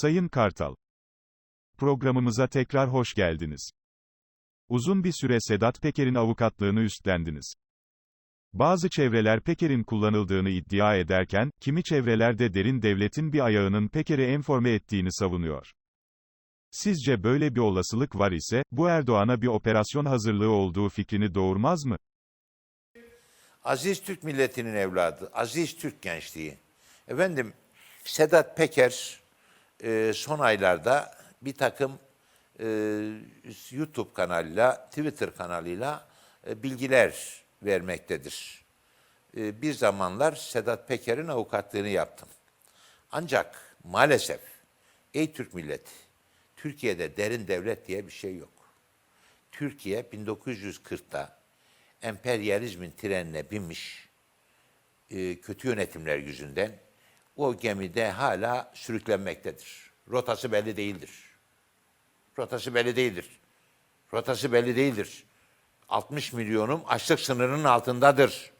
Sayın Kartal. Programımıza tekrar hoş geldiniz. Uzun bir süre Sedat Peker'in avukatlığını üstlendiniz. Bazı çevreler Peker'in kullanıldığını iddia ederken, kimi çevrelerde derin devletin bir ayağının Peker'i enforme ettiğini savunuyor. Sizce böyle bir olasılık var ise, bu Erdoğan'a bir operasyon hazırlığı olduğu fikrini doğurmaz mı? Aziz Türk milletinin evladı, aziz Türk gençliği. Efendim, Sedat Peker e, son aylarda bir takım e, YouTube kanalıyla, Twitter kanalıyla e, bilgiler vermektedir. E, bir zamanlar Sedat Peker'in avukatlığını yaptım. Ancak maalesef, ey Türk milleti, Türkiye'de derin devlet diye bir şey yok. Türkiye 1940'ta emperyalizmin trenine binmiş, e, kötü yönetimler yüzünden o gemide hala sürüklenmektedir. Rotası belli değildir. Rotası belli değildir. Rotası belli değildir. 60 milyonum açlık sınırının altındadır.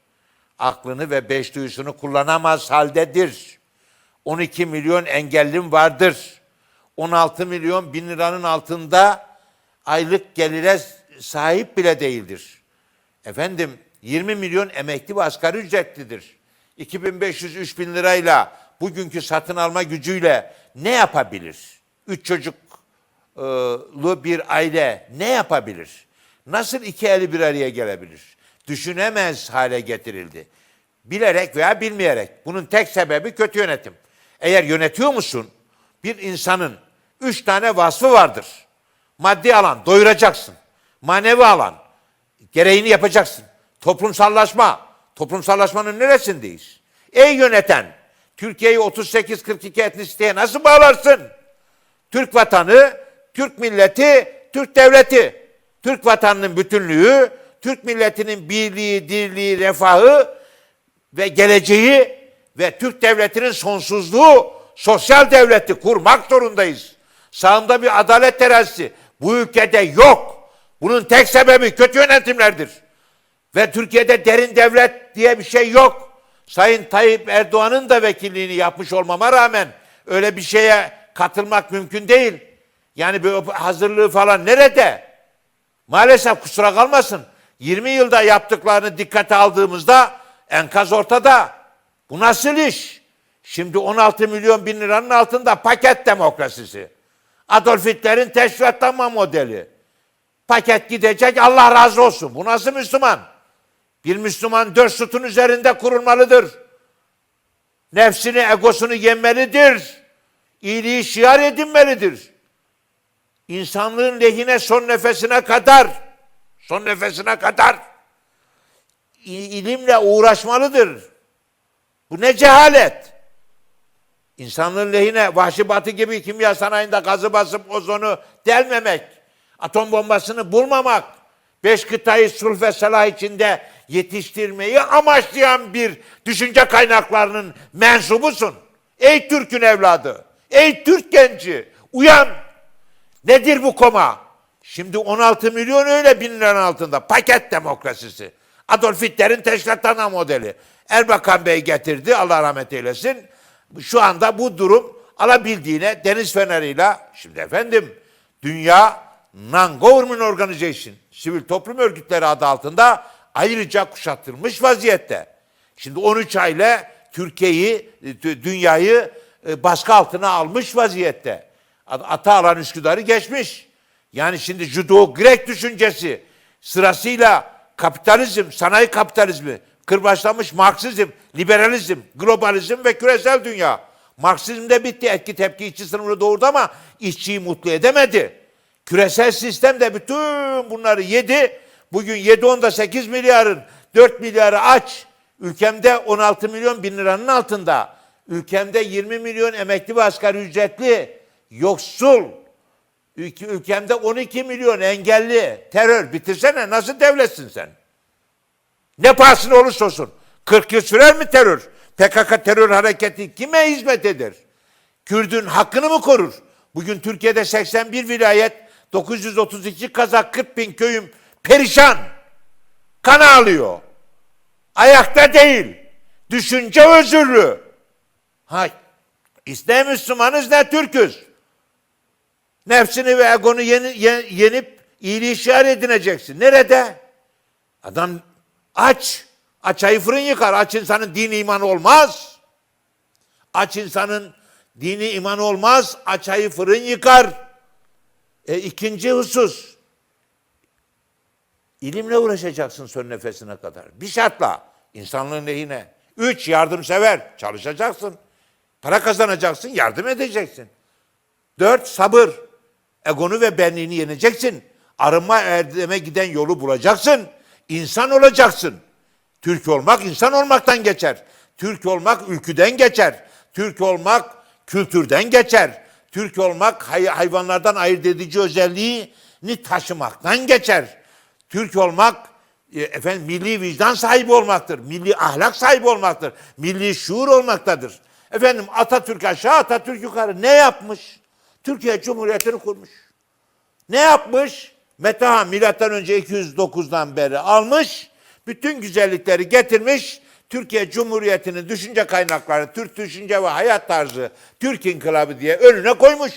Aklını ve beş duyusunu kullanamaz haldedir. 12 milyon engellim vardır. 16 milyon bin liranın altında aylık gelire sahip bile değildir. Efendim 20 milyon emekli ve asgari ücretlidir. 2500-3000 lirayla bugünkü satın alma gücüyle ne yapabilir? Üç çocuklu bir aile ne yapabilir? Nasıl iki eli bir araya gelebilir? Düşünemez hale getirildi. Bilerek veya bilmeyerek. Bunun tek sebebi kötü yönetim. Eğer yönetiyor musun bir insanın üç tane vasfı vardır. Maddi alan doyuracaksın. Manevi alan gereğini yapacaksın. Toplumsallaşma. Toplumsallaşmanın neresindeyiz? Ey yöneten, Türkiye'yi 38-42 etnisiteye nasıl bağlarsın? Türk vatanı, Türk milleti, Türk devleti. Türk vatanının bütünlüğü, Türk milletinin birliği, dirliği, refahı ve geleceği ve Türk devletinin sonsuzluğu, sosyal devleti kurmak zorundayız. Sağında bir adalet terazisi bu ülkede yok. Bunun tek sebebi kötü yönetimlerdir. Ve Türkiye'de derin devlet diye bir şey yok. Sayın Tayyip Erdoğan'ın da vekilliğini yapmış olmama rağmen öyle bir şeye katılmak mümkün değil. Yani bir hazırlığı falan nerede? Maalesef kusura kalmasın. 20 yılda yaptıklarını dikkate aldığımızda enkaz ortada. Bu nasıl iş? Şimdi 16 milyon bin liranın altında paket demokrasisi. Adolf Hitler'in teşkilatlanma modeli. Paket gidecek Allah razı olsun. Bu nasıl Müslüman? Bir Müslüman dört sütun üzerinde kurulmalıdır. Nefsini, egosunu yenmelidir. İyiliği şiar edinmelidir. İnsanlığın lehine son nefesine kadar, son nefesine kadar ilimle uğraşmalıdır. Bu ne cehalet. İnsanlığın lehine vahşi batı gibi kimya sanayinde gazı basıp ozonu delmemek, atom bombasını bulmamak, beş kıtayı sulh ve salah içinde yetiştirmeyi amaçlayan bir düşünce kaynaklarının mensubusun. Ey Türk'ün evladı, ey Türk genci, uyan. Nedir bu koma? Şimdi 16 milyon öyle bin liranın altında. Paket demokrasisi. Adolf Hitler'in teşkilatlanma modeli. Erbakan Bey getirdi, Allah rahmet eylesin. Şu anda bu durum alabildiğine deniz feneriyle, şimdi efendim, dünya non-government organization, sivil toplum örgütleri adı altında ayrıca kuşatılmış vaziyette. Şimdi 13 ayla Türkiye'yi, dünyayı e, baskı altına almış vaziyette. Ata alan Üsküdar'ı geçmiş. Yani şimdi judo Grek düşüncesi sırasıyla kapitalizm, sanayi kapitalizmi, kırbaçlamış Marksizm, liberalizm, globalizm ve küresel dünya. Marksizm de bitti. Etki tepki işçi sınıfını doğurdu ama işçiyi mutlu edemedi. Küresel sistem de bütün bunları yedi. Bugün 7 onda 8 milyarın 4 milyarı aç. Ülkemde 16 milyon bin liranın altında. Ülkemde 20 milyon emekli ve asgari ücretli, yoksul. Ülkemde 12 milyon engelli, terör. Bitirsene nasıl devletsin sen? Ne pahasına olursa olsun. 40 yıl sürer mi terör? PKK terör hareketi kime hizmet eder? Kürdün hakkını mı korur? Bugün Türkiye'de 81 vilayet, 932 Kazak, 40 bin köyüm perişan. Kan ağlıyor. Ayakta değil. Düşünce özürlü. Ha, ne Müslümanız ne Türküz. Nefsini ve egonu yeni- ye- yenip iyiliği şiar edineceksin. Nerede? Adam aç. Aç ayı fırın yıkar. Aç insanın dini iman olmaz. Aç insanın dini iman olmaz. Aç ayı fırın yıkar. E, ikinci husus. İlimle uğraşacaksın son nefesine kadar. Bir şartla. insanlığın lehine. Üç, yardımsever. Çalışacaksın. Para kazanacaksın, yardım edeceksin. Dört, sabır. Egonu ve benliğini yeneceksin. Arınma erdeme giden yolu bulacaksın. İnsan olacaksın. Türk olmak insan olmaktan geçer. Türk olmak ülküden geçer. Türk olmak kültürden geçer. Türk olmak hay- hayvanlardan ayırt edici özelliğini taşımaktan geçer. Türk olmak e, efendim milli vicdan sahibi olmaktır. Milli ahlak sahibi olmaktır. Milli şuur olmaktadır. Efendim Atatürk aşağı Atatürk yukarı ne yapmış? Türkiye Cumhuriyeti'ni kurmuş. Ne yapmış? Metaha milattan önce 209'dan beri almış. Bütün güzellikleri getirmiş. Türkiye Cumhuriyeti'nin düşünce kaynakları, Türk düşünce ve hayat tarzı, Türk inkılabı diye önüne koymuş.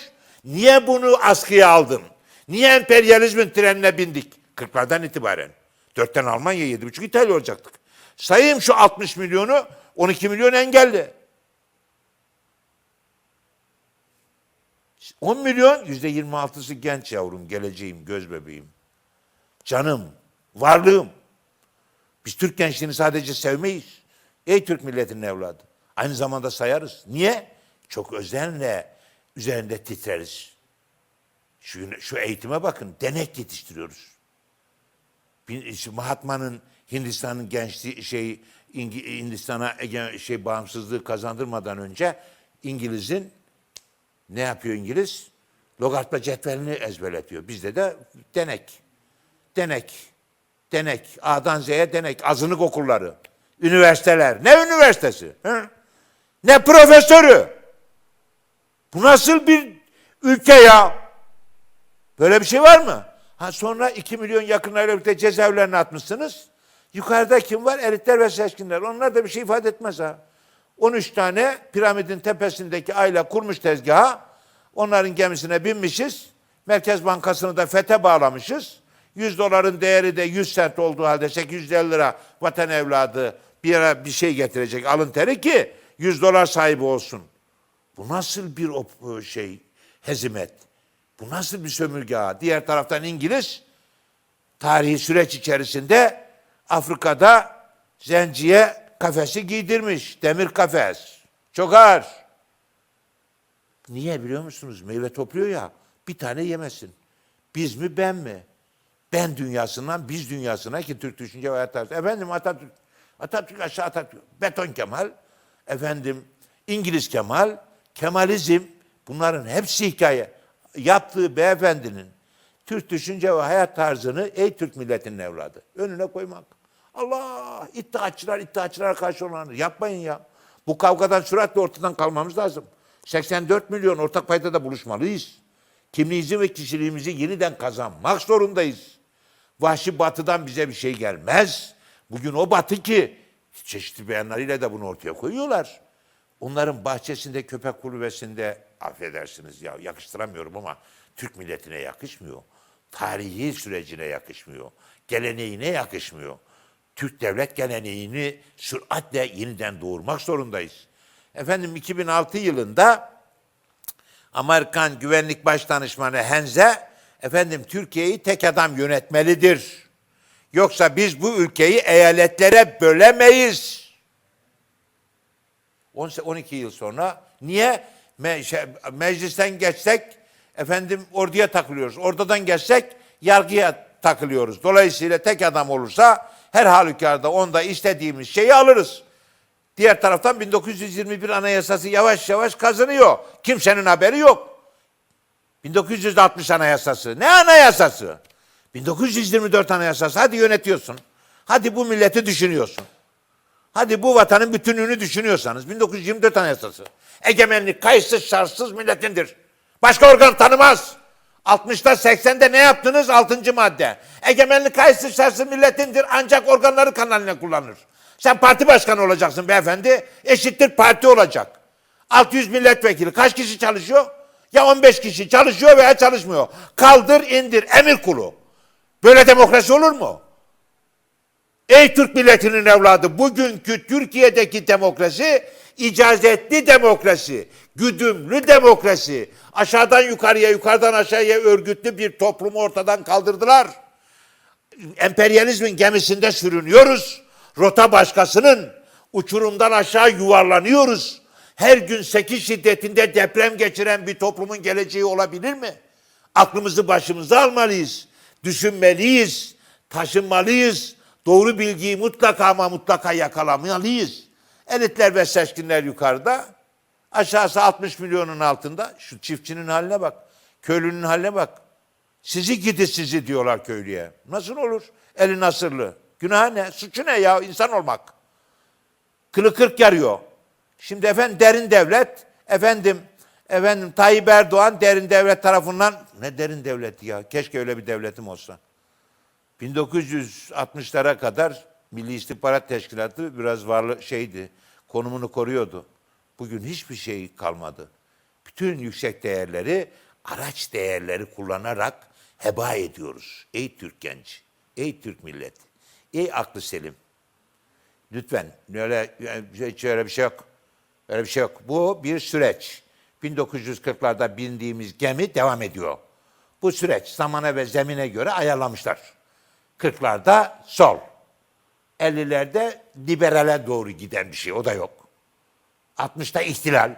Niye bunu askıya aldın? Niye emperyalizmin trenine bindik? 40'lardan itibaren. 4'ten Almanya, 7,5 İtalya olacaktık. Sayayım şu 60 milyonu, 12 milyon engelli. 10 milyon, yüzde 26'sı genç yavrum, geleceğim, göz bebeğim. Canım, varlığım. Biz Türk gençliğini sadece sevmeyiz. Ey Türk milletinin evladı. Aynı zamanda sayarız. Niye? Çok özenle üzerinde titreriz. Şu, şu eğitime bakın, denek yetiştiriyoruz. Mahatma'nın Hindistan'ın gençliği şey Hindistan'a şey bağımsızlığı kazandırmadan önce İngiliz'in ne yapıyor İngiliz? Logaritma cetvelini ezberletiyor. Bizde de denek. Denek. Denek. A'dan Z'ye denek. Azınlık okulları. Üniversiteler. Ne üniversitesi? Hı? Ne profesörü? Bu nasıl bir ülke ya? Böyle bir şey var mı? Ha sonra 2 milyon yakınlarıyla birlikte cezaevlerine atmışsınız. Yukarıda kim var? Elitler ve seçkinler. Onlar da bir şey ifade etmez ha. 13 tane piramidin tepesindeki aile kurmuş tezgahı. Onların gemisine binmişiz. Merkez Bankası'nı da FET'e bağlamışız. 100 doların değeri de 100 sent olduğu halde 850 lira vatan evladı bir yere bir şey getirecek alın teri ki 100 dolar sahibi olsun. Bu nasıl bir şey hezimet? Bu nasıl bir sömürge ağı? Diğer taraftan İngiliz tarihi süreç içerisinde Afrika'da zenciye kafesi giydirmiş. Demir kafes. Çok ağır. Niye biliyor musunuz? Meyve topluyor ya. Bir tane yemesin. Biz mi ben mi? Ben dünyasından biz dünyasına ki Türk düşünce ve hayat tarzı. Efendim Atatürk, Atatürk aşağı Atatürk. Beton Kemal, efendim İngiliz Kemal, Kemalizm bunların hepsi hikaye. Yaptığı beyefendinin Türk düşünce ve hayat tarzını ey Türk milletinin evladı önüne koymak. Allah iddiaçılar iddiaçılara karşı olanlar yapmayın ya. Bu kavgadan süratle ortadan kalmamız lazım. 84 milyon ortak paydada buluşmalıyız. Kimliğimizi ve kişiliğimizi yeniden kazanmak zorundayız. Vahşi batıdan bize bir şey gelmez. Bugün o batı ki çeşitli beyanlarıyla da bunu ortaya koyuyorlar. Onların bahçesinde köpek kulübesinde affedersiniz ya yakıştıramıyorum ama Türk milletine yakışmıyor. Tarihi sürecine yakışmıyor. Geleneğine yakışmıyor. Türk devlet geleneğini süratle yeniden doğurmak zorundayız. Efendim 2006 yılında Amerikan Güvenlik Başdanışmanı Henze efendim Türkiye'yi tek adam yönetmelidir. Yoksa biz bu ülkeyi eyaletlere bölemeyiz. 10 12 yıl sonra niye Me- şey, meclisten geçsek efendim orduya takılıyoruz. Ordudan geçsek yargıya takılıyoruz. Dolayısıyla tek adam olursa her halükarda onda istediğimiz şeyi alırız. Diğer taraftan 1921 Anayasası yavaş yavaş kazanıyor. Kimsenin haberi yok. 1960 Anayasası. Ne anayasası? 1924 Anayasası. Hadi yönetiyorsun. Hadi bu milleti düşünüyorsun. Hadi bu vatanın bütünlüğünü düşünüyorsanız 1924 Anayasası. Egemenlik kayıtsız şartsız milletindir. Başka organ tanımaz. 60'ta 80'de ne yaptınız? 6. madde. Egemenlik kayıtsız şartsız milletindir ancak organları kanalına kullanır. Sen parti başkanı olacaksın beyefendi. Eşittir parti olacak. 600 milletvekili. Kaç kişi çalışıyor? Ya 15 kişi çalışıyor veya çalışmıyor. Kaldır indir emir kulu. Böyle demokrasi olur mu? Ey Türk milletinin evladı bugünkü Türkiye'deki demokrasi icazetli demokrasi, güdümlü demokrasi. Aşağıdan yukarıya, yukarıdan aşağıya örgütlü bir toplumu ortadan kaldırdılar. Emperyalizmin gemisinde sürünüyoruz. Rota başkasının uçurumdan aşağı yuvarlanıyoruz. Her gün 8 şiddetinde deprem geçiren bir toplumun geleceği olabilir mi? Aklımızı başımıza almalıyız. Düşünmeliyiz. Taşınmalıyız. Doğru bilgiyi mutlaka ama mutlaka yakalamalıyız. Elitler ve seçkinler yukarıda. Aşağısı 60 milyonun altında. Şu çiftçinin haline bak. Köylünün haline bak. Sizi gidi sizi diyorlar köylüye. Nasıl olur? Eli nasırlı. Günah ne? Suçu ne ya? İnsan olmak. Kılı kırk yarıyor. Şimdi efendim derin devlet, efendim efendim Tayyip Erdoğan derin devlet tarafından ne derin devleti ya? Keşke öyle bir devletim olsa. 1960'lara kadar Milli İstihbarat Teşkilatı biraz varlı şeydi. Konumunu koruyordu. Bugün hiçbir şey kalmadı. Bütün yüksek değerleri araç değerleri kullanarak heba ediyoruz. Ey Türk genci, ey Türk milleti, ey aklı selim. Lütfen öyle hiç öyle bir şey yok. Öyle bir şey yok. Bu bir süreç. 1940'larda bindiğimiz gemi devam ediyor. Bu süreç zamana ve zemine göre ayarlamışlar. 40'larda sol. 50'lerde liberale doğru giden bir şey. O da yok. 60'ta ihtilal.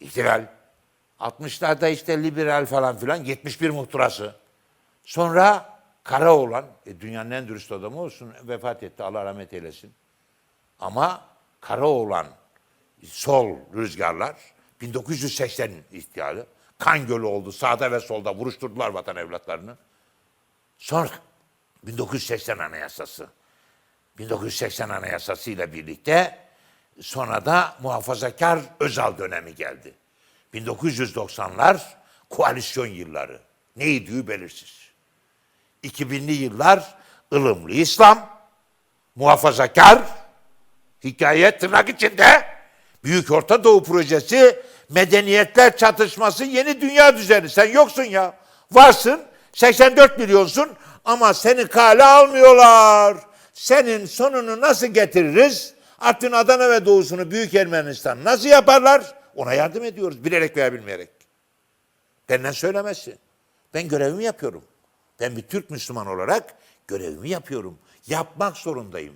İhtilal. 60'larda işte liberal falan filan 71 muhtırası. Sonra Karaoğlan, e, dünyanın en dürüst adamı olsun, vefat etti Allah rahmet eylesin. Ama Karaoğlan, sol rüzgarlar, 1980 ihtiyarı, kan gölü oldu sağda ve solda vuruşturdular vatan evlatlarını. Sonra 1980 Anayasası. 1980 Anayasası ile birlikte sonra da muhafazakar Özal dönemi geldi. 1990'lar koalisyon yılları. Neydi belirsiz. 2000'li yıllar ılımlı İslam, muhafazakar, hikaye tırnak içinde, Büyük Orta Doğu Projesi, medeniyetler çatışması, yeni dünya düzeni. Sen yoksun ya. Varsın, 84 milyonsun ama seni kale almıyorlar. Senin sonunu nasıl getiririz? Artvin, Adana ve doğusunu Büyük Ermenistan nasıl yaparlar? Ona yardım ediyoruz bilerek veya bilmeyerek. Benden söylemezsin. Ben görevimi yapıyorum. Ben bir Türk Müslüman olarak görevimi yapıyorum. Yapmak zorundayım.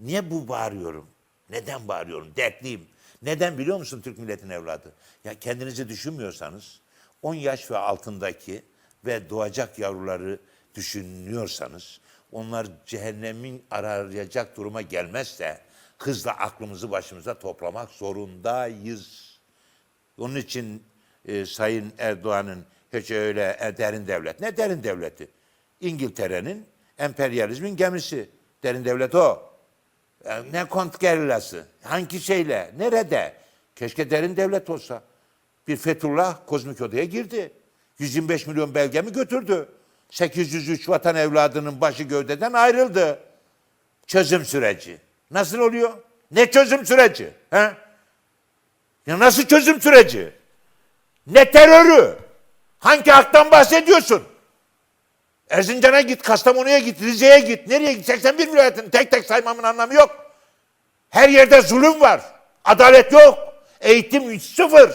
Niye bu bağırıyorum? Neden bağırıyorum? Dertliyim. Neden biliyor musun Türk milletin evladı? Ya kendinizi düşünmüyorsanız 10 yaş ve altındaki ve doğacak yavruları düşünüyorsanız onlar cehennemin arayacak duruma gelmezse hızla aklımızı başımıza toplamak zorundayız. Onun için e, Sayın Erdoğan'ın hiç öyle e, derin devlet. Ne derin devleti? İngiltere'nin emperyalizmin gemisi. Derin devlet o. E, ne kont gerillası? Hangi şeyle? Nerede? Keşke derin devlet olsa. Bir Fethullah kozmik odaya girdi. 125 milyon belgemi götürdü. 803 vatan evladının başı gövdeden ayrıldı. Çözüm süreci. Nasıl oluyor? Ne çözüm süreci? He? Ya nasıl çözüm süreci? Ne terörü? Hangi haktan bahsediyorsun? Erzincan'a git, Kastamonu'ya git, Rize'ye git. Nereye git? 81 vilayetin tek tek saymamın anlamı yok. Her yerde zulüm var. Adalet yok. Eğitim sıfır.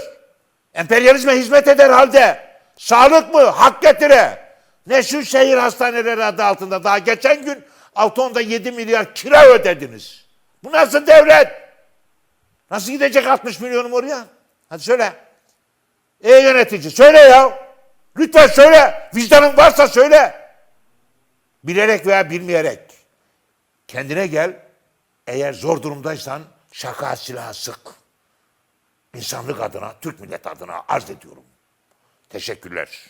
Emperyalizme hizmet eder halde. Sağlık mı? Hak getire. Ne şu şehir hastaneleri adı altında. Daha geçen gün Alton'da 7 milyar kira ödediniz. Bu nasıl devlet? Nasıl gidecek 60 milyonum oraya? Hadi söyle. Ey yönetici söyle ya. Lütfen söyle. Vicdanın varsa söyle. Bilerek veya bilmeyerek. Kendine gel. Eğer zor durumdaysan şaka silahı sık. İnsanlık adına, Türk millet adına arz ediyorum. Teşekkürler.